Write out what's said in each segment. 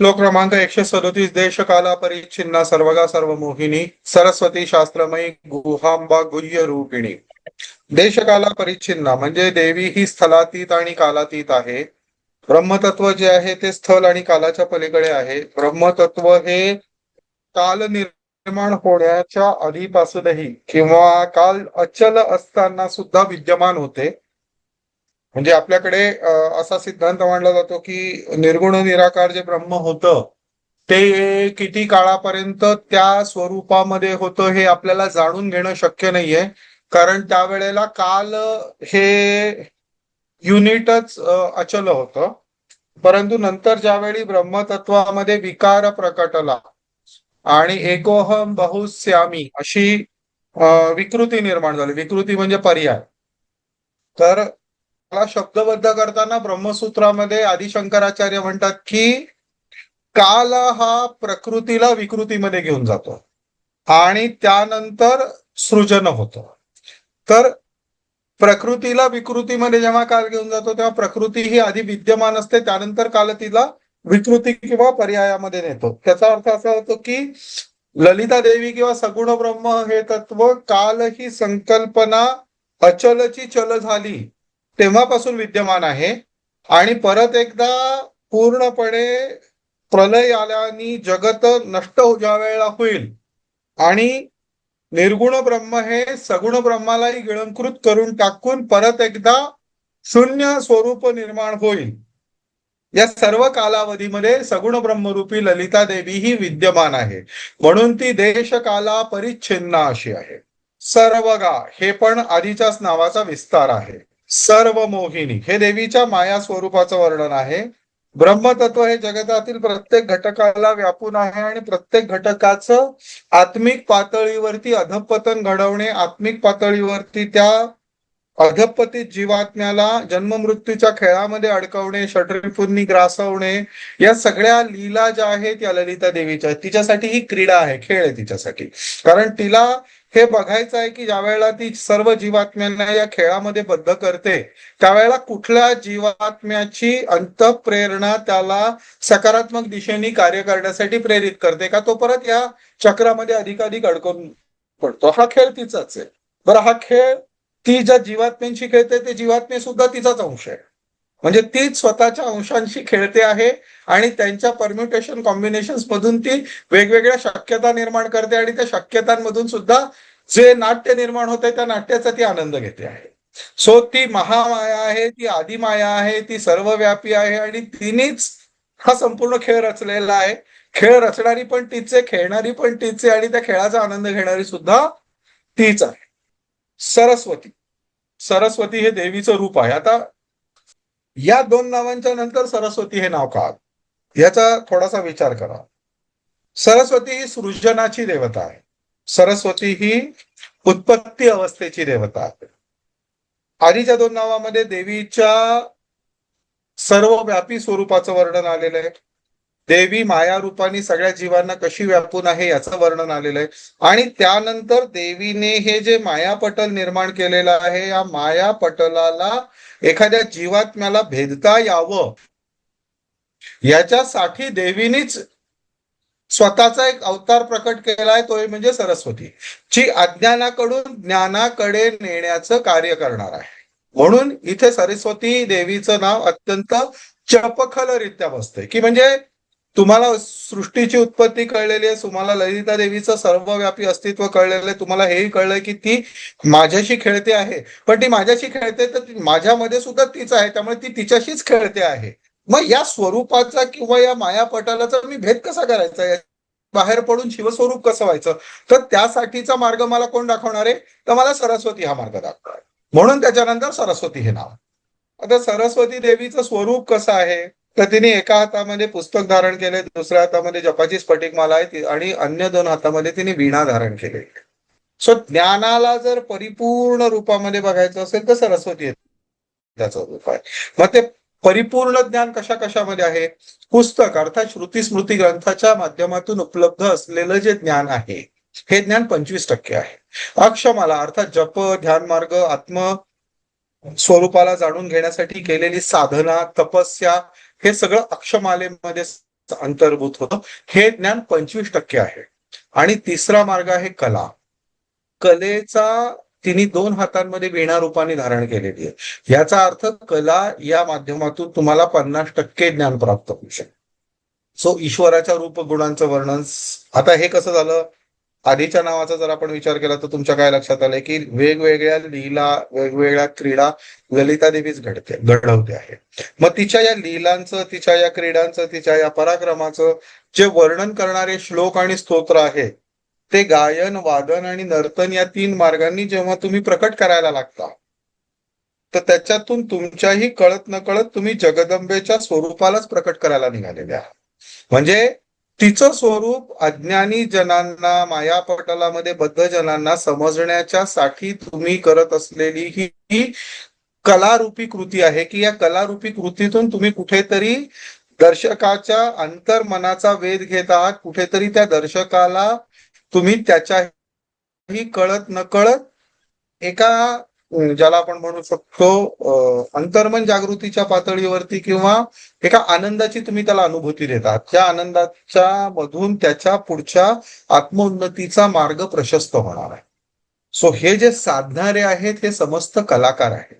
श्लोक क्रमांक एकशे सदोतीस देश काला परिच्छिन्ना सर्वगा सर्व मोहिनी सरस्वती शास्त्रमयी गुहांबा गुह्य रूपिणी. देशकाला परिच्छिन्ना म्हणजे देवी ही स्थलातीत आणि कालातीत आहे. ब्रह्मतत्व जे आहे ते स्थल आणि कालाच्या पलीकडे आहे. ब्रह्मतत्व हे काल निर्माण होण्याच्या आधीपासूनही किंवा काल अचल असताना सुद्धा विद्यमान होते. म्हणजे आपल्याकडे असा सिद्धांत मांडला जातो की निर्गुण निराकार जे ब्रह्म होतं ते किती काळापर्यंत त्या स्वरूपामध्ये होतं हे आपल्याला जाणून घेणं शक्य नाहीये. कारण त्यावेळेला काल हे युनिटच अचल होतं. परंतु नंतर ज्यावेळी ब्रह्मतत्वामध्ये विकार प्रकटला आणि एकोहम बहुश्यामी अशी विकृती निर्माण झाली. विकृती म्हणजे पर्याय. तर त्याला शब्दबद्ध करताना ब्रह्मसूत्रामध्ये आदिशंकराचार्य म्हणतात की काल हा प्रकृतीला विकृतीमध्ये घेऊन जातो आणि त्यानंतर सृजन होतं. तर प्रकृतीला विकृतीमध्ये जेव्हा काल घेऊन जातो तेव्हा प्रकृती ही आधी विद्यमान असते त्यानंतर काल तिला विकृती किंवा पर्यायामध्ये नेतो. त्याचा अर्थ असा होतो की ललिता देवी किंवा सगुण ब्रह्म हे तत्व काल ही संकल्पना अचलची चल झाली तेव्हापासून विद्यमान आहे. आणि परत एकदा पूर्णपणे प्रलय आल्याने जगत नष्ट हो- ज्या वेळेला होईल. आणि निर्गुण ब्रह्म हे सगुण ब्रह्मालाही गिळंकृत करून टाकून परत एकदा शून्य स्वरूप निर्माण होईल. या सर्व कालावधीमध्ये सगुण ब्रह्मरूपी ललिता देवी ही विद्यमान आहे. म्हणून ती देश काला अशी आहे. सर्वगा हे पण आधीच्याच नावाचा विस्तार आहे. सर्व मोहिनी हे देवीच्या माया स्वरूपाचं वर्णन आहे. ब्रह्मतत्व हे जगतातील प्रत्येक घटकाला व्यापून आहे आणि प्रत्येक घटकाचं आत्मिक पातळीवरती अधपतन घडवणे आत्मिक पातळीवरती त्या अधपतित जीवात्म्याला जन्ममृत्यूच्या खेळामध्ये अडकवणे षटरिपूर्णी ग्रासवणे या सगळ्या लीला ज्या आहेत या ललिता देवीच्या. तिच्यासाठी ही क्रीडा आहे खेळ आहे तिच्यासाठी. कारण तिला हे बघायचं आहे की ज्या वेळेला ती सर्व जीवात्म्यांना या खेळामध्ये बद्ध करते त्यावेळेला कुठल्या जीवात्म्याची अंतप्रेरणा त्याला सकारात्मक दिशेने कार्य करण्यासाठी प्रेरित करते का तो परत या चक्रामध्ये अधिकाधिक अडकून पडतो. हा खेळ तिचाच आहे. बरं हा खेळ ती ज्या जीवात्म्यांशी खेळते ते जीवात्मे सुद्धा तिचाच अंश आहे. म्हणजे तीच स्वतःच्या अंशांशी खेळते आहे आणि त्यांच्या परम्युटेशन कॉम्बिनेशन मधून ती वेगवेगळ्या शक्यता निर्माण करते आणि त्या शक्यतांमधून सुद्धा जे नाट्य निर्माण होते त्या नाट्याचा ती आनंद घेते आहे. सो ती महामाया आहे ती आदिमाया आहे ती सर्वव्यापी आहे आणि तिनेच हा संपूर्ण खेळ रचलेला आहे. खेळ रचणारी पण तीच आहे खेळणारी पण तीच आहे आणि त्या खेळाचा आनंद घेणारी सुद्धा तीच आहे. सरस्वती. सरस्वती हे देवीचं रूप आहे. आता या दोन नावांच्या नंतर सरस्वती हे नाव का? याचा थोडासा विचार करा. सरस्वती ही सृजनाची देवता आहे. सरस्वती ही उत्पत्ती अवस्थेची देवता आहे. आधीच्या दोन नावामध्ये देवीच्या सर्वव्यापी स्वरूपाचं वर्णन आलेलं आहे. देवी माया रूपाने सगळ्या जीवांना कशी व्यापून आहे याचं वर्णन आलेलं आहे. आणि त्यानंतर देवीने हे जे मायापटल निर्माण केलेलं आहे या मायापटलाला एखाद्या जीवात्म्याला भेदता यावं. याच्यासाठी देवीनीच स्वतःचा एक अवतार प्रकट केलाय तो म्हणजे सरस्वती जी अज्ञानाकडून ज्ञानाकडे नेण्याचं कार्य करणार आहे. म्हणून इथे सरस्वती देवीचं नाव अत्यंत चपखलरित्या बसतंय. की म्हणजे तुम्हाला सृष्टीची उत्पत्ती कळलेली आहे तुम्हाला ललिता देवीचं सर्वव्यापी अस्तित्व कळलेलं आहे तुम्हाला हेही कळलंय की ती माझ्याशी खेळते आहे. पण ती माझ्याशी खेळते तर माझ्यामध्ये सुद्धा तीच आहे त्यामुळे ती तिच्याशीच खेळते आहे. मग या स्वरूपाचा किंवा या मायापटालाचा मी भेद कसा करायचा? बाहेर पडून शिवस्वरूप कसं व्हायचं? तर त्यासाठीचा मार्ग मला कोण दाखवणार आहे? तर मला सरस्वती हा मार्ग दाखवणार म्हणून त्याच्यानंतर सरस्वती हे नाव. आता सरस्वती देवीचं स्वरूप कसं आहे? तर तिने एका हातामध्ये पुस्तक धारण केले दुसऱ्या हातामध्ये जपाची स्फटिक माला आहे ती- आणि अन्य दोन हातामध्ये तिने वीणा धारण केले. सो ज्ञानाला जर परिपूर्ण रूपामध्ये बघायचं असेल तर सरस्वती त्याचा रूप आहे. मग ते परिपूर्ण ज्ञान कशा कशामध्ये आहे? पुस्तक अर्थात श्रुती स्मृती ग्रंथाच्या माध्यमातून उपलब्ध असलेलं जे ज्ञान आहे हे ज्ञान पंचवीस टक्के आहे. अक्षमाला अर्थात जप ध्यान मार्ग आत्म स्वरूपाला जाणून घेण्यासाठी केलेली साधना तपस्या हे सगळं अक्षमालेमध्ये अंतर्भूत होतं. हे ज्ञान पंचवीस टक्के आहे. आणि तिसरा मार्ग आहे कला. कलेचा तिने दोन हातांमध्ये वीणा रूपाने धारण केलेली आहे. याचा अर्थ कला या माध्यमातून तुम्हाला पन्नास टक्के ज्ञान प्राप्त होऊ शकते सो ईश्वराच्या रूप गुणांचं वर्णन आता हे कसं झालं? आधीच्या नावाचा जर आपण विचार केला तर तुमच्या काय लक्षात आलंय की वेगवेगळ्या लीला वेगवेगळ्या क्रीडा ललिता देवीच घडते घडवते आहे. मग तिच्या या लीलांचं तिच्या या क्रीडांचं तिच्या या पराक्रमाचं जे वर्णन करणारे श्लोक आणि स्तोत्र आहे ते गायन वादन आणि नर्तन या तीन मार्गांनी जेव्हा तुम्ही प्रकट करायला लागता तर त्याच्यातून तुमच्याही कळत नकळत तुम्ही जगदंबेच्या स्वरूपालाच प्रकट करायला निघालेले आहात. म्हणजे तिचं स्वरूप अज्ञानी जनांना मायापटलामध्ये बद्ध जनांना समजण्याच्या साठी तुम्ही करत असलेली ही ही कलारूपी कृती आहे की या कलारूपी कृतीतून तुम्ही कुठेतरी दर्शकाच्या अंतर्मनाचा वेध घेत आहात कुठेतरी त्या दर्शकाला तुम्ही त्याच्याही कळत नकळत एका ज्याला आपण म्हणू शकतो अंतर्मन जागृतीच्या पातळीवरती किंवा एका आनंदाची तुम्ही त्याला अनुभूती देतात. त्या आनंदाच्या मधून त्याच्या पुढच्या आत्मोन्नतीचा मार्ग प्रशस्त होणार आहे. सो हे जे साधणारे आहेत हे समस्त कलाकार आहेत.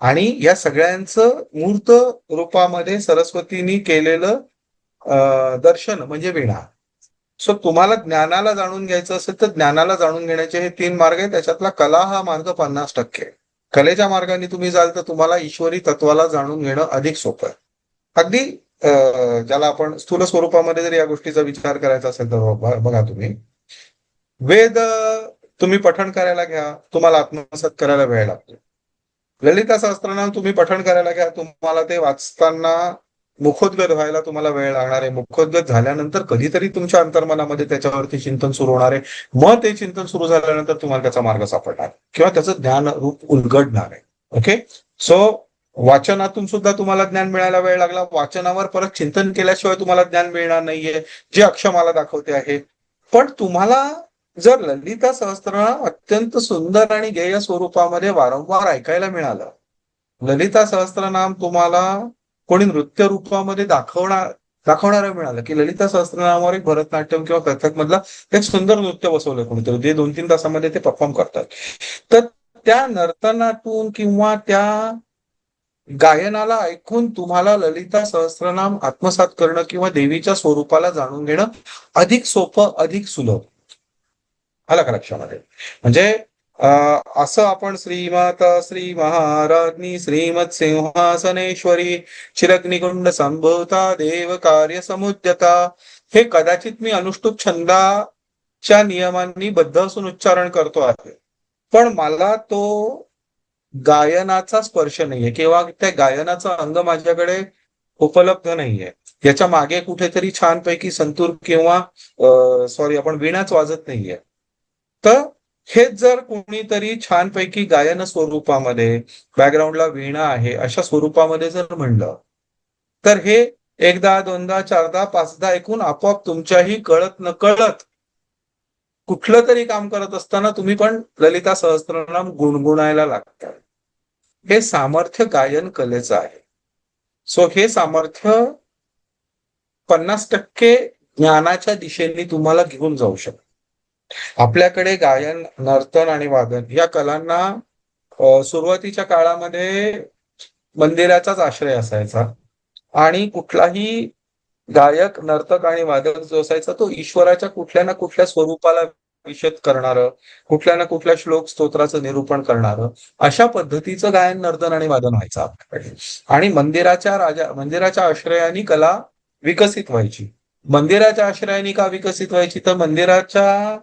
आणि या सगळ्यांचं मूर्त रूपामध्ये सरस्वतीनी केलेलं अं, दर्शन म्हणजे वीणा. सो तुम्हाला ज्ञानाला जाणून घ्यायचं असेल तर ज्ञानाला जाणून घेण्याचे हे तीन मार्ग आहेत. त्याच्यातला कला हा मार्ग पन्नास टक्के आहे. कलेच्या मार्गाने तुम्ही जाल तर तुम्हाला ईश्वरी तत्वाला जाणून घेणं अधिक सोपं आहे. अगदी ज्याला आपण स्थूल स्वरूपामध्ये जर या गोष्टीचा विचार करायचा असेल तर बघा तुम्ही. वेद तुम्ही पठण करायला घ्या. तुम्हाला आत्मसात करायला वेळ लागतो. ललिता शास्त्रांना तुम्ही पठण करायला घ्या. तुम्हाला ते वाचताना मुखोद्गत व्हायला तुम्हाला वेळ लागणार आहे. मुखोद्गत झाल्यानंतर कधीतरी तुमच्या अंतर्मनामध्ये त्याच्यावरती चिंतन सुरू होणार आहे. मग ते चिंतन सुरू झाल्यानंतर तुम्हाला त्याचा मार्ग सापडणार किंवा त्याचं ज्ञान रूप उलगडणार आहे. ओके सो वाचनातून सुद्धा तुम्हाला ज्ञान मिळायला वेळ लागला. वाचनावर परत चिंतन केल्याशिवाय तुम्हाला ज्ञान मिळणार नाहीये. जे अक्षमाला दाखवते आहे. पण तुम्हाला जर ललिता सहस्त्रनाम अत्यंत सुंदर आणि गेय स्वरूपामध्ये वारंवार ऐकायला मिळालं. ललिता सहस्त्रनाम तुम्हाला कोणी नृत्य रूपामध्ये दाखवणार दाखवणारं मिळालं की ललिता सहस्त्रनामावर एक भरतनाट्यम किंवा कथक मधला एक सुंदर नृत्य बसवलं कोणीतरी जे दोन तीन तासामध्ये ते परफॉर्म करतात. तर त्या नर्तनातून किंवा त्या गायनाला ऐकून तुम्हाला ललिता सहस्त्रनाम आत्मसात करणं किंवा देवीच्या स्वरूपाला जाणून घेणं अधिक सोपं अधिक सुलभ. आलं का लक्षामध्ये? म्हणजे असं आपण श्रीमाता श्री महाराज्ञी श्रीमत सिंहासनेश्वरी चिरग्निकुंड संभवता देव कार्य समुद्यता हे कदाचित मी अनुष्टुप छंदाच्या नियमांनी बद्ध असून उच्चारण करतो आहे. पण मला तो गायनाचा स्पर्श नाहीये किंवा त्या गायनाचा अंग माझ्याकडे उपलब्ध नाहीये. याच्या मागे कुठेतरी छानपैकी संतूर किंवा सॉरी आपण वीणाच वाजत नाहीये. तर हेच जर कोणीतरी छानपैकी गायन स्वरूपामध्ये बॅकग्राऊंडला वीणा आहे अशा स्वरूपामध्ये जर म्हणलं तर हे एकदा दोनदा चारदा पाचदा ऐकून आपोआप तुमच्याही कळत न कळत कुठलं तरी काम करत असताना तुम्ही पण ललिता सहस्त्रनाम गुणगुणायला लागतात. हे सामर्थ्य गायन कलेचं आहे. सो हे सामर्थ्य पन्नास टक्के ज्ञानाच्या दिशेने तुम्हाला घेऊन जाऊ शकतं. आपल्याकडे गायन नर्तन आणि वादन या कलांना सुरुवातीच्या काळामध्ये मंदिराचाच आश्रय असायचा. आणि कुठलाही गायक नर्तक आणि वादक जो असायचा तो ईश्वराच्या कुठल्या ना कुठल्या स्वरूपाला विषद करणार कुठल्या ना कुठल्या श्लोक स्तोत्राचं निरूपण करणार अशा पद्धतीचं गायन नर्तन आणि वादन व्हायचं आपल्याकडे. आणि मंदिराच्या राजा मंदिराच्या आश्रयाने कला विकसित व्हायची. मंदिराच्या आश्रयाने का विकसित व्हायची? तर मंदिराच्या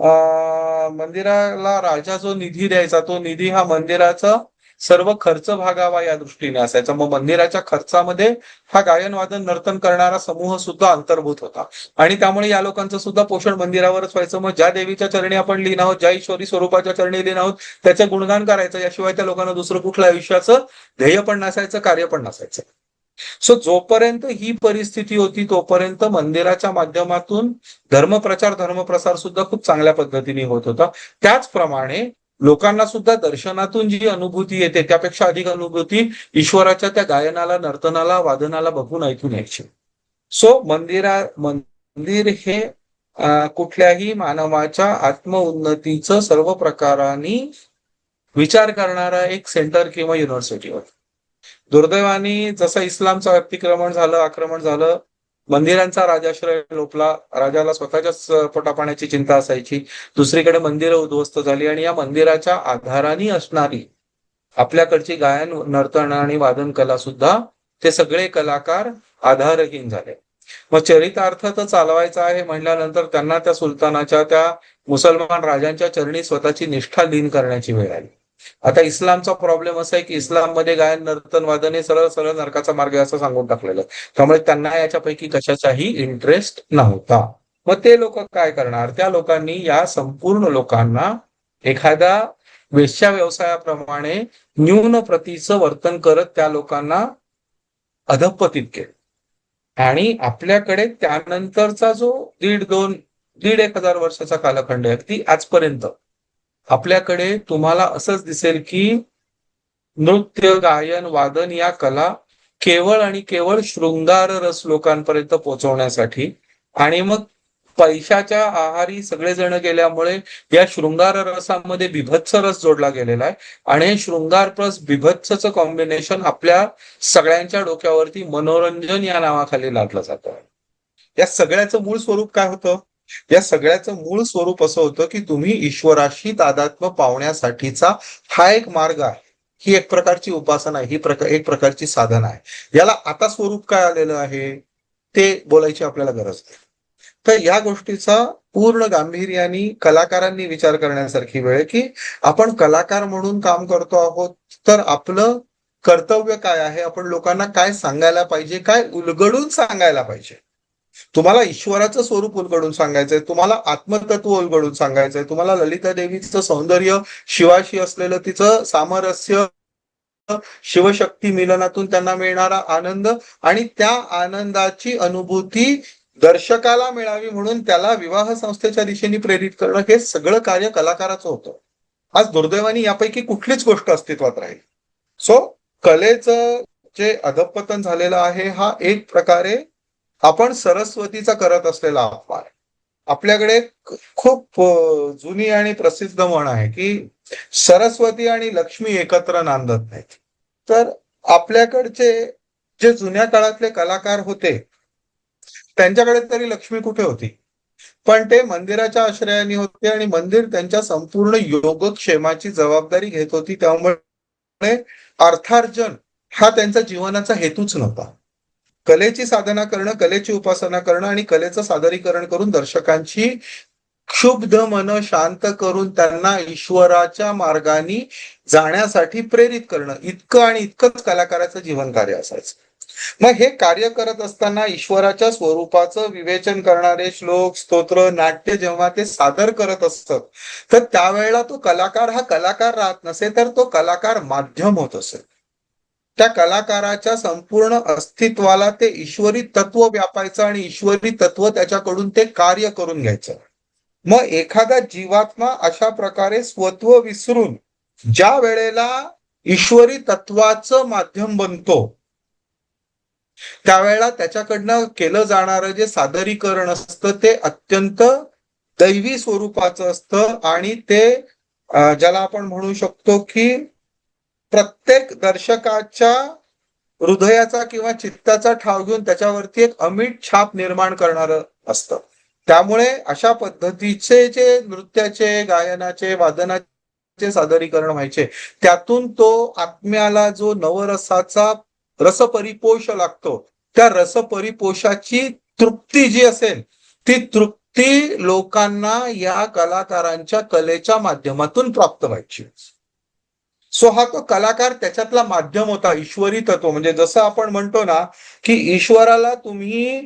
मंदिराला राजा जो निधी द्यायचा तो निधी हा मंदिराचा सर्व खर्च भागावा या दृष्टीने असायचा. मग मंदिराच्या खर्चामध्ये हा गायन वादन नर्तन करणारा समूह सुद्धा अंतर्भूत होता. आणि त्यामुळे या लोकांचं सुद्धा पोषण मंदिरावरच व्हायचं. मग ज्या देवीच्या चरणी आपण लिहिण आहोत ज्या ईश्वरी स्वरूपाच्या चरणी लीन आहोत त्याचं गुणगान करायचं. याशिवाय त्या लोकांना दुसरं कुठलं आयुष्याचं ध्येय पण नसायचं कार्य पण नसायचं. सो जोपर्यंत ही परिस्थिती होती तोपर्यंत मंदिराच्या माध्यमातून धर्मप्रचार धर्मप्रसार सुद्धा खूप चांगल्या पद्धतीने होत होता. त्याचप्रमाणे लोकांना सुद्धा दर्शनातून जी अनुभूती येते त्यापेक्षा अधिक अनुभूती ईश्वराच्या त्या गायनाला नर्तनाला वादनाला बघून ऐकून यायची. सो मंदिरा मंदिर हे कुठल्याही मानवाच्या आत्मउन्नतीचं सर्व प्रकारांनी विचार करणारा एक सेंटर किंवा युनिव्हर्सिटी होती. दुर्दैवाने जसं इस्लामचं अतिक्रमण झालं आक्रमण झालं मंदिरांचा राजाश्रय लोपला राजाला स्वतःच्याच पोटापाण्याची चिंता असायची. दुसरीकडे मंदिरं उद्ध्वस्त झाली आणि या मंदिराच्या आधाराने असणारी आपल्याकडची गायन नर्तन आणि वादन कला सुद्धा ते सगळे कलाकार आधारहीन झाले. मग चरितार्थ तर चालवायचा आहे म्हणल्यानंतर त्यांना त्या सुलतानाच्या त्या मुसलमान राजांच्या चरणी स्वतःची निष्ठा लीन करण्याची वेळ आली. आता इस्लामचा प्रॉब्लेम असा आहे की इस्लाममध्ये गायन नर्तन वादन हे सरळ सरळ नरकाचा मार्ग असं सांगून टाकलेलं आहे. त्यामुळे त्यांना याच्यापैकी कशाचाही इंटरेस्ट नव्हता. मग ते लोक काय करणार? त्या लोकांनी या संपूर्ण लोकांना एखाद्या वेश्या व्यवसायाप्रमाणे न्यून प्रतीचं वर्तन करत त्या लोकांना अधपतित केलं. आणि आपल्याकडे त्यानंतरचा जो दीड दोन दीड एक हजार वर्षाचा कालखंड आहे ती आजपर्यंत आपल्याकडे तुम्हाला असंच दिसेल की नृत्य गायन वादन या कला केवळ आणि केवळ शृंगार रस लोकांपर्यंत पोहोचवण्यासाठी आणि मग पैशाच्या आहारी सगळेजण गेल्यामुळे या शृंगार रसामध्ये बिभत्स रस जोडला गेलेला आहे. आणि हे शृंगार प्लस बिभत्सचं कॉम्बिनेशन आपल्या सगळ्यांच्या डोक्यावरती मनोरंजन या नावाखाली लादलं जातं. या सगळ्याचं मूळ स्वरूप काय होतं? या सगळ्याचं मूळ स्वरूप असं होतं की तुम्ही ईश्वराशी तादात्म्य पावण्यासाठीचा हा एक मार्ग आहे. ही एक प्रकारची उपासना आहे. ही प्रकार एक प्रकारची साधना आहे. याला आता स्वरूप काय आलेलं आहे? ते बोलायची आपल्याला गरज नाही. तर या गोष्टीचा पूर्ण गांभीर्याने कलाकारांनी विचार करण्यासारखी वेळ आहे की आपण कलाकार म्हणून काम करतो आहोत तर आपलं कर्तव्य काय आहे? आपण लोकांना काय सांगायला पाहिजे? काय उलगडून सांगायला पाहिजे? तुम्हाला ईश्वराचं स्वरूप उलगडून सांगायचंय तुम्हाला आत्मतत्व उलगडून सांगायचंय तुम्हाला ललिता देवीचं सौंदर्य शिवाशी असलेलं तिचं सामरस्य शिवशक्ती मिलनातून त्यांना मिळणारा आनंद आणि त्या आनंदाची अनुभूती दर्शकाला मिळावी म्हणून त्याला विवाह संस्थेच्या दिशेने प्रेरित करणं हे सगळं कार्य कलाकाराचं होतं. आज दुर्दैवाने यापैकी कुठलीच गोष्ट अस्तित्वात राहील. सो कलेचं जे अधपतन झालेलं आहे हा एक प्रकारे आपण सरस्वतीचा करत असलेला अपमान. आपल्याकडे खूप जुनी आणि प्रसिद्ध म्हण आहे की सरस्वती आणि लक्ष्मी एकत्र नांदत नाहीत. तर आपल्याकडचे जे जुन्या काळातले कलाकार होते त्यांच्याकडे तरी लक्ष्मी कुठे होती? पण ते मंदिराच्या आश्रयाने होते आणि मंदिर त्यांच्या संपूर्ण योगक्षेमाची जबाबदारी घेत होती. त्यामुळे अर्थार्जन हा त्यांचा जीवनाचा हेतूच नव्हता. कलेची साधना करणं कलेची उपासना करणं आणि कलेचं सादरीकरण करून दर्शकांची क्षुब्ध मन शांत करून त्यांना ईश्वराच्या मार्गाने जाण्यासाठी प्रेरित करणं. इतकं आणि इतकंच कलाकाराचं जीवन कार्य असायचं. मग हे कार्य करत असताना ईश्वराच्या स्वरूपाचं विवेचन करणारे श्लोक स्तोत्र नाट्य जेव्हा ते सादर करत असतात तर त्यावेळेला तो कलाकार हा कलाकार राहत नसे तर तो कलाकार माध्यम होत असेल त्या कलाकाराच्या संपूर्ण अस्तित्वाला ते ईश्वरी तत्व व्यापायचं आणि ईश्वरी तत्व त्याच्याकडून ते कार्य करून घ्यायचं. मग एखादा जीवात्मा अशा प्रकारे स्वत्व विसरून ज्या वेळेला ईश्वरी तत्वाचं माध्यम बनतो त्यावेळेला त्याच्याकडनं केलं जाणारं जे सादरीकरण असतं ते अत्यंत दैवी स्वरूपाचं असतं आणि ते ज्याला आपण म्हणू शकतो की प्रत्येक दर्शकाच्या हृदयाचा किंवा चित्ताचा ठाव घेऊन त्याच्यावरती एक अमिट छाप निर्माण करणारं असतं. त्यामुळे अशा पद्धतीचे जे नृत्याचे गायनाचे वादनाचे सादरीकरण व्हायचे त्यातून तो आत्म्याला जो नवरसाचा रसपरिपोष लागतो त्या रसपरिपोषाची तृप्ती जी असेल ती तृप्ती लोकांना या कलाकारांच्या कलेच्या माध्यमातून प्राप्त व्हायची. सो हा तो कलाकार त्याच्यातला माध्यम होता ईश्वरी तत्व. म्हणजे जसं आपण म्हणतो ना की ईश्वराला तुम्ही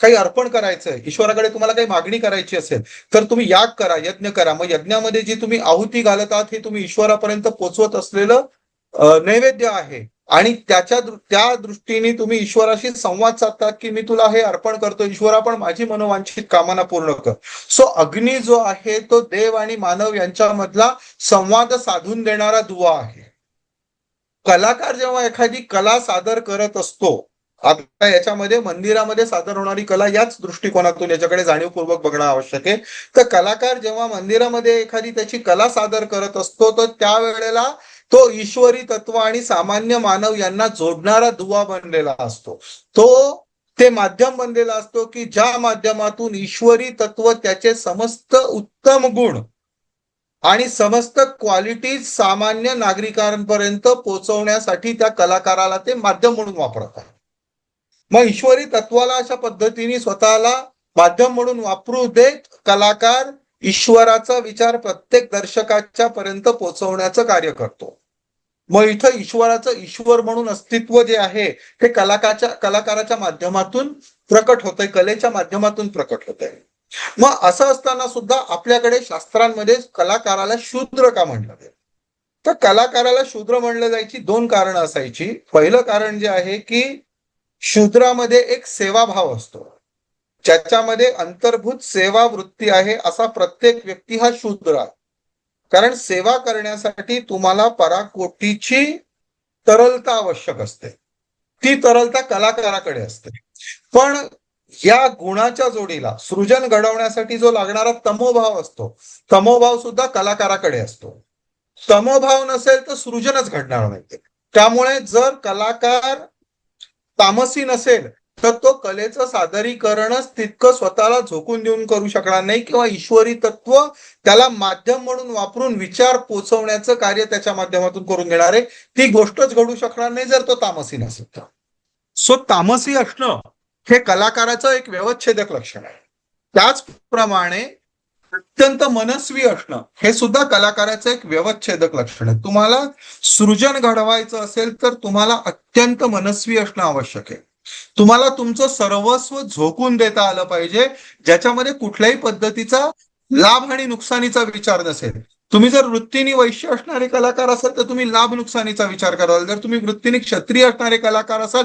काही अर्पण करायचंय ईश्वराकडे तुम्हाला काही मागणी करायची असेल तर तुम्ही याग करा यज्ञ करा. मग यज्ञामध्ये जी तुम्ही आहुती घालत आहात हे तुम्ही ईश्वरापर्यंत पोचवत असलेलं नैवेद्य आहे. आणि त्याच्या त्या दृष्टीने तुम्ही ईश्वराशी संवाद साधतात की मी तुला हे अर्पण करतो. ईश्वरा पण माझी मनोवांछित कामना पूर्ण कर. सो अग्नी जो आहे तो देव आणि मानव यांच्यामधला संवाद साधून देणारा दुवा आहे. कलाकार जेव्हा एखादी कला सादर करत असतो आता याच्यामध्ये मंदिरामध्ये सादर होणारी कला याच दृष्टिकोनातून याच्याकडे जाणीवपूर्वक बघणं आवश्यक आहे. तर कलाकार जेव्हा मंदिरामध्ये एखादी त्याची कला सादर करत असतो तर त्यावेळेला तो ईश्वरी तत्व आणि सामान्य मानव यांना जोडणारा दुवा बनलेला असतो. तो ते माध्यम बनलेला असतो की ज्या माध्यमातून ईश्वरी तत्व त्याचे समस्त उत्तम गुण आणि समस्त क्वालिटी सामान्य नागरिकांपर्यंत पोहोचवण्यासाठी त्या कलाकाराला ते माध्यम म्हणून वापरतात. मग ईश्वरी तत्वाला अशा पद्धतीने स्वतःला माध्यम म्हणून वापरू देत कलाकार ईश्वराचा विचार प्रत्येक दर्शकाच्या पर्यंत पोहोचवण्याचं कार्य करतो. मग इथं ईश्वराचं ईश्वर म्हणून अस्तित्व जे आहे ते कलाकाच्या कलाकाराच्या माध्यमातून प्रकट होतंय कलेच्या माध्यमातून प्रकट होतंय. मग असं असताना सुद्धा आपल्याकडे शास्त्रांमध्ये कलाकाराला शूद्र का म्हणलं जाईल? तर कलाकाराला शूद्र म्हणलं जायची दोन कारणं असायची. पहिलं कारण जे आहे की शूद्रामध्ये एक सेवाभाव असतो. ज्याच्यामध्ये अंतर्भूत सेवा वृत्ती आहे असा प्रत्येक व्यक्ती हा शूद्र आहे. कारण सेवा करण्यासाठी तुम्हाला पराकोटीची तरलता आवश्यक असते. ती तरलता कलाकाराकडे असते. पण या गुणाच्या जोडीला सृजन घडवण्यासाठी जो लागणारा तमोभाव असतो तमोभाव सुद्धा कलाकाराकडे असतो. तमोभाव नसेल तर सृजनच घडणार नाही. त्यामुळे जर कलाकार तामसी नसेल तर तो कलेचं सादरीकरणच तितकं स्वतःला झोकून देऊन करू शकणार नाही किंवा ईश्वरी तत्व त्याला माध्यम म्हणून वापरून विचार पोचवण्याचं कार्य त्याच्या माध्यमातून करून घेणार आहे. ती गोष्टच घडू शकणार नाही जर तो तामसी नसेल तर. सो तामसी असणं हे कलाकाराचं एक व्यवच्छेदक लक्षण आहे. त्याचप्रमाणे अत्यंत मनस्वी असणं हे सुद्धा कलाकाराचं एक व्यवच्छेदक लक्षण आहे. तुम्हाला सृजन घडवायचं असेल तर तुम्हाला अत्यंत मनस्वी असणं आवश्यक आहे. तुम्हाला तुमचं सर्वस्व झोकून देता आलं पाहिजे ज्याच्यामध्ये कुठल्याही पद्धतीचा लाभ आणि नुकसानीचा विचार नसेल. तुम्ही जर वृत्तीने वैश्य असणारे कलाकार असाल तर तुम्ही लाभ नुकसानीचा विचार कराल. जर तुम्ही वृत्तीने क्षत्रिय असणारे कलाकार असाल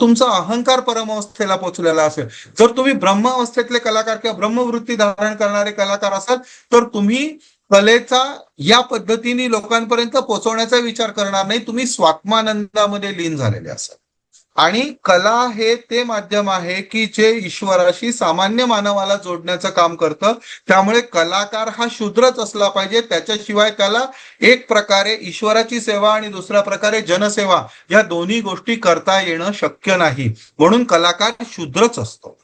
तुमचा अहंकार परमावस्थेला पोहोचलेला असेल. जर तुम्ही ब्रह्मावस्थेतले कलाकार किंवा ब्रह्मवृत्ती धारण करणारे कलाकार असाल तर तुम्ही कलेचा या पद्धतीने लोकांपर्यंत पोहोचवण्याचा विचार करणार नाही. तुम्ही स्वात्मानंदामध्ये लीन झालेले असाल. आणि कला हे ते माध्यम आहे की जे ईश्वराशी सामान्य मानवाला जोडण्याचं काम करतं. त्यामुळे कलाकार हा शूद्रच असला पाहिजे. त्याच्याशिवाय त्याला एक प्रकारे ईश्वराची सेवा आणि दुसऱ्या प्रकारे जनसेवा या दोन्ही गोष्टी करता येणं शक्य नाही. म्हणून कलाकार शूद्रच असतो.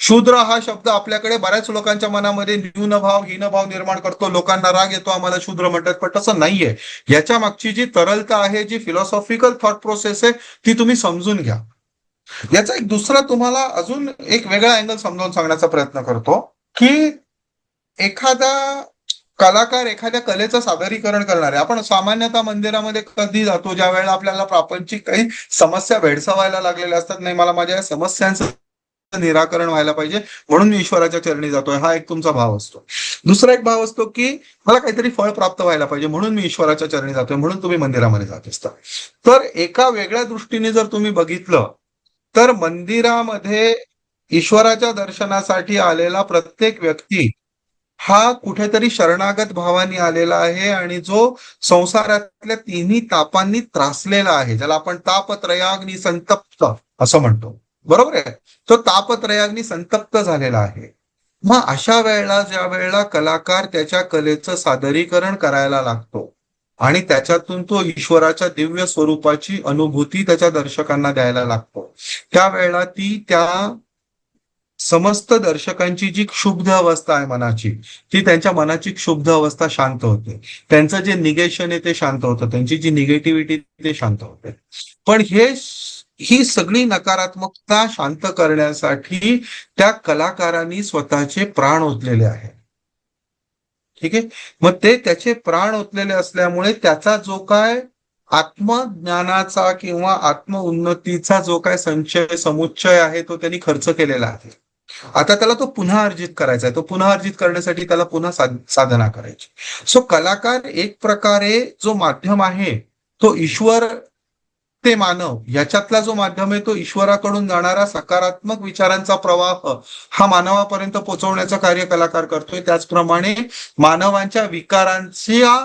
शूद्र हा शब्द आपल्याकडे बऱ्याच लोकांच्या मनामध्ये न्यूनभाव हीनभाव निर्माण करतो. लोकांना राग येतो. आम्हाला शूद्र म्हणतात पण तसं नाहीये. याच्या मागची जी तरलता आहे जी फिलॉसॉफिकल थॉट प्रोसेस आहे ती तुम्ही समजून घ्या. याचा एक दुसरा तुम्हाला अजून एक वेगळा अँगल समजावून सांगण्याचा प्रयत्न करतो की एखादा कलाकार एखाद्या कलेचं सादरीकरण करणारे आपण सामान्यतः मंदिरामध्ये कधी जातो ज्या वेळेला आपल्याला प्रापंचिक काही समस्या भेडसावायला लागलेल्या असतात नाही मला माझ्या समस्यांचं निराकरण व्हायला पाहिजे म्हणून ईश्वराच्या चरणी जातोय. हा एक तुमचा भाव असतो. दुसरा एक भाव असतो की मला काहीतरी फळ प्राप्त व्हायला पाहिजे म्हणून मी ईश्वराच्या चरणी जातोय म्हणून तुम्ही मंदिरामध्ये जात असता. तर एका वेगळ्या दृष्टीने जर तुम्ही बघितलं तर मंदिरामध्ये ईश्वराच्या दर्शनासाठी आलेला प्रत्येक व्यक्ती हा कुठेतरी शरणागत भावानी आलेला आहे आणि जो संसारातल्या तिन्ही तापांनी त्रासलेला आहे. ज्याला आपण तापत्रयाग्नी संतप्त असं म्हणतो. बरोबर आहे? तो तापत्रयाग्नी संतप्त झालेला आहे. मग अशा वेळेला ज्या वेळेला कलाकार त्याच्या कलेचं सादरीकरण करायला लागतो आणि त्याच्यातून तो ईश्वराच्या दिव्य स्वरूपाची अनुभूती त्याच्या दर्शकांना द्यायला लागतो. त्यावेळेला ती त्या समस्त दर्शकांची जी क्षुब्ध अवस्था आहे मनाची ती त्यांच्या मनाची क्षुब्ध अवस्था शांत होते. त्यांचं जे निगेशन आहे ते शांत होतं. त्यांची जी निगेटिव्हिटी ते शांत होते. पण हे ही सगळी नकारात्मकता शांत करण्यासाठी त्या कलाकारांनी स्वतःचे प्राण ओतलेले आहेत ठीक आहे? मग ते त्याचे प्राण ओतलेले असल्यामुळे त्याचा जो काय आत्मज्ञानाचा किंवा आत्म उन्नतीचा जो काय संचय समुच्चय आहे तो त्यांनी खर्च केलेला आहे. आता त्याला तो पुन्हा अर्जित करायचा आहे. तो पुन्हा अर्जित करण्यासाठी त्याला पुन्हा साधना करायची. सो कलाकार एक प्रकारे जो माध्यम आहे तो ईश्वर ते मानव. याच्यातला जो माध्यम आहे तो ईश्वराकडून जाणारा सकारात्मक विचारांचा प्रवाह हा मानवापर्यंत पोहोचवण्याचं कार्य कलाकार करतोय. त्याचप्रमाणे मानवांच्या विकारांच्या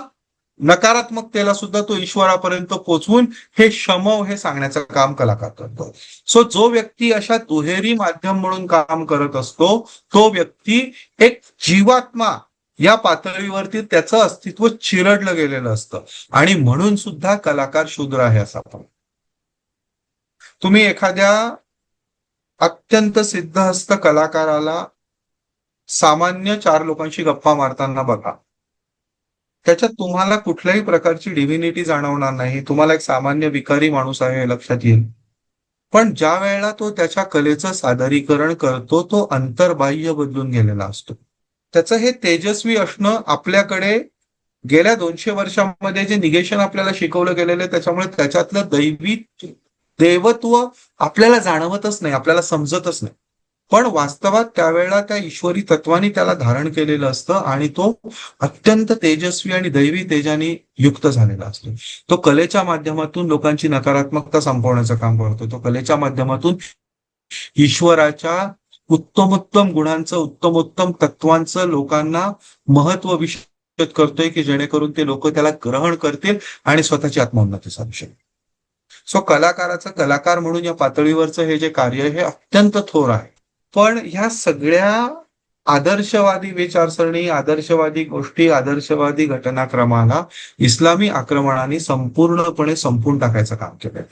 नकारात्मकतेला सुद्धा तो ईश्वरापर्यंत पोचवून हे शमव हे सांगण्याचं काम कलाकार करतो सो जो व्यक्ती अशा दुहेरी माध्यम म्हणून काम करत असतो तो व्यक्ती एक जीवात्मा या पातळीवरती त्याचं अस्तित्व चिरडलं गेलेलं असतं. आणि म्हणून सुद्धा कलाकार शूद्र आहे असं आपण तुम्ही एखाद्या अत्यंत सिद्धहस्त कलाकाराला सामान्य चार लोकांशी गप्पा मारताना बघा. त्याच्यात तुम्हाला कुठल्याही प्रकारची डिव्हिनिटी जाणवणार नाही. तुम्हाला एक सामान्य विकारी माणूस आहे हे लक्षात येईल. पण ज्या वेळेला तो त्याच्या कलेचं सादरीकरण करतो तो अंतर्बाह्य बदलून गेलेला असतो. त्याचं हे तेजस्वी असणं आपल्याकडे गेल्या दोनशे वर्षांमध्ये जे निगेशन आपल्याला शिकवलं गेलेलं आहे त्याच्यामुळे त्याच्यातलं दैवी देवत्व आपल्याला जाणवतच नाही आपल्याला समजतच नाही. पण वास्तवात त्यावेळेला त्या ईश्वरी तत्वाने त्याला धारण केलेलं असतं आणि तो अत्यंत तेजस्वी आणि दैवी तेजाने युक्त झालेला असतो. तो कलेच्या माध्यमातून लोकांची नकारात्मकता संपवण्याचं काम करतो. तो कलेच्या माध्यमातून ईश्वराच्या उत्तमोत्तम गुणांचं उत्तमोत्तम तत्वांचं लोकांना महत्त्व विषय करतोय की जेणेकरून ते लोक त्याला ग्रहण करतील आणि स्वतःची आत्मोन्नती साधू शकतील. सो कलाकाराचं कलाकार म्हणून या पातळीवरचं हे जे कार्य हे अत्यंत थोर आहे. पण ह्या सगळ्या आदर्शवादी विचारसरणी आदर्शवादी गोष्टी आदर्शवादी घटनाक्रमाला इस्लामी आक्रमणाने संपूर्णपणे संपून टाकायचं काम केलंय.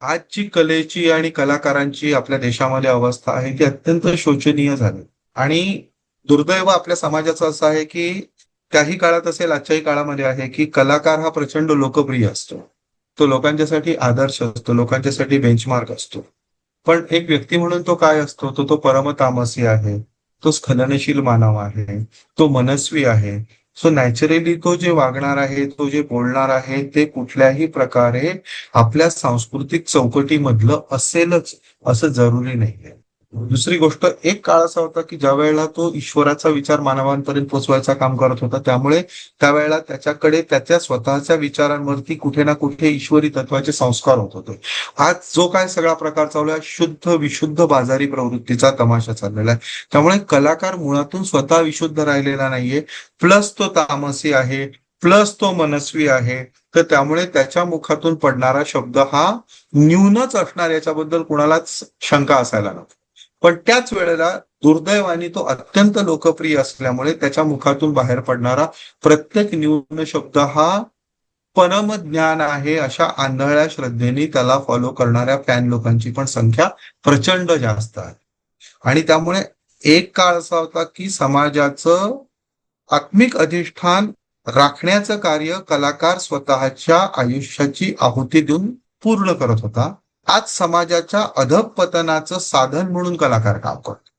आजची कलेची आणि कलाकारांची आपल्या देशामध्ये अवस्था आहे ती अत्यंत शोचनीय झाली. आणि दुर्दैव आपल्या समाजाचं असं आहे की त्याही काळात असेल आजच्याही काळामध्ये आहे की कलाकार हा प्रचंड लोकप्रिय असतो. तो लोकांच्यासाठी आदर्श असतो लोकांच्यासाठी बेंचमार्क असतो. पण एक व्यक्ती म्हणून तो काय असतो? तो तो परमतामसी आहे तो स्खलनशील मानव आहे तो मनस्वी आहे. सो नॅचरली तो जे वागणार आहे तो जे बोलणार आहे ते कुठल्याही प्रकारे आपल्या सांस्कृतिक चौकटीमधलं असेलच असं जरुरी नाहीये. दुसरी गोष्ट एक काळ असा होता की ज्या वेळेला तो ईश्वराचा विचार मानवांपर्यंत पोचवायचा काम करत होता त्यामुळे त्यावेळेला त्याच्याकडे त्याच्या स्वतःच्या विचारांवरती कुठे ना कुठे ईश्वरी तत्वाचे संस्कार होत होते. आज जो काय सगळा प्रकार चालू आहे शुद्ध विशुद्ध बाजारी प्रवृत्तीचा तमाशा चाललेला आहे. त्यामुळे कलाकार मुळातून स्वतः विशुद्ध राहिलेला नाहीये. प्लस तो तामसी आहे प्लस तो मनस्वी आहे तर त्यामुळे त्याच्या मुखातून पडणारा शब्द हा न्यूनच असणार याच्याबद्दल कुणालाच शंका असायला नको. पण त्याच वेळेला दुर्दैवाने तो अत्यंत लोकप्रिय असल्यामुळे त्याच्या मुखातून बाहेर पडणारा प्रत्येक न्यून शब्द हा परम ज्ञान आहे अशा आंधळ्या श्रद्धेने त्याला फॉलो करणाऱ्या फॅन लोकांची पण संख्या प्रचंड जास्त आहे. आणि त्यामुळे एक काळ असा होता की समाजाचं आत्मिक अधिष्ठान राखण्याचं कार्य कलाकार स्वतःच्या आयुष्याची आहुती देऊन पूर्ण करत होता. आज समाजाच्या अधपतनाचं साधन म्हणून कलाकार काम करतो